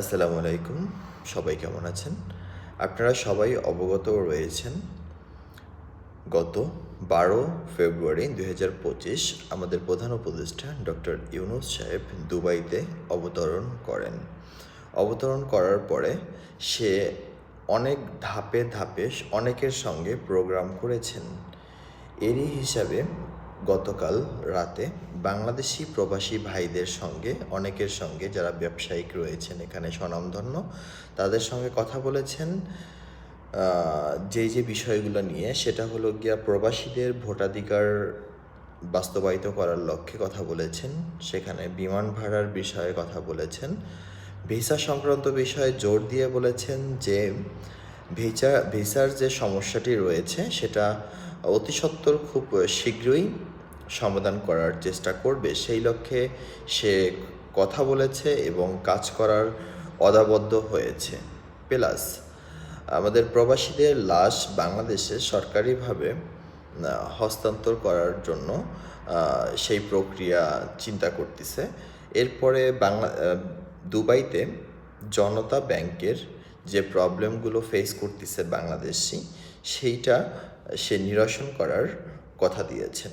আসসালামু আলাইকুম। সবাই কেমন আছেন? আপনারা সবাই অবগত রয়েছেন। গত বারো ফেব্রুয়ারি হাজার পঁচিশ আমাদের প্রধান উপদেষ্টা ডক্টর ইউনুস সাহেব দুবাইতে অবতরণ করেন। অবতরণ করার পরে সে অনেক ধাপে ধাপে অনেকের সঙ্গে প্রোগ্রাম করেছেন। এরই হিসাবে গতকাল রাতে বাংলাদেশি প্রবাসী ভাইদের সঙ্গে, অনেকের সঙ্গে যারা ব্যবসায়িক রয়েছেন এখানে স্বনামধন্য, তাদের সঙ্গে কথা বলেছেন। যে যে বিষয়গুলো নিয়ে, সেটা হলো গিয়া প্রবাসীদের ভোটাধিকার বাস্তবায়িত করার লক্ষ্যে কথা বলেছেন। সেখানে বিমান ভাড়ার বিষয়ে কথা বলেছেন। ভিসা সংক্রান্ত বিষয়ে জোর দিয়ে বলেছেন যে, ভিসা, ভিসার যে সমস্যাটি রয়েছে, সেটা অতি সত্বর খুব শীঘ্রই সমাধান করার চেষ্টা করবে। সেই লক্ষ্যে সে কথা বলেছে এবং কাজ করার অদাবদ্ধ হয়েছে। প্লাস আমাদের প্রবাসীদের লাশ বাংলাদেশে সরকারিভাবে হস্তান্তর করার জন্য সেই প্রক্রিয়া চিন্তা করতেছে। এরপরে বাংলা দুবাইতে জনতা ব্যাংকের যে প্রবলেমগুলো ফেস করতেছে বাংলাদেশি, সেইটা সে নিরসন করার কথা দিয়েছেন।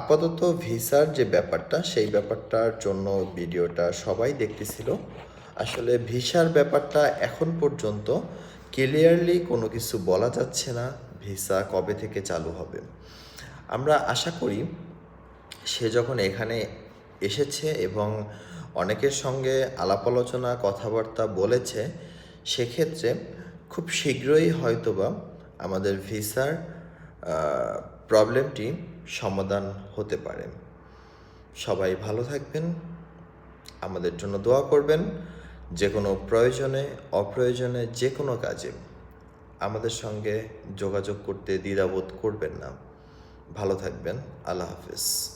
আপাতত ভিসার যে ব্যাপারটা, সেই ব্যাপারটার জন্য ভিডিওটা সবাই দেখতেছিল। আসলে ভিসার ব্যাপারটা এখন পর্যন্ত ক্লিয়ারলি কোনো কিছু বলা যাচ্ছে না, ভিসা কবে থেকে চালু হবে। আমরা আশা করি সে যখন এখানে এসেছে এবং অনেকের সঙ্গে আলাপ আলোচনা, কথাবার্তা বলেছে, সেক্ষেত্রে খুব শীঘ্রই হয়তোবা আমাদের ভিসার প্রবলেমটি সমাধান হতে পারে। সবাই ভালো থাকবেন। আমাদের জন্য দোয়া করবেন। যে কোনো প্রয়োজনে, অপ্রয়োজনে যে কোনো কাজে আমাদের সঙ্গে যোগাযোগ করতে দ্বিধাবোধ করবেন না। ভালো থাকবেন। আল্লাহ হাফেজ।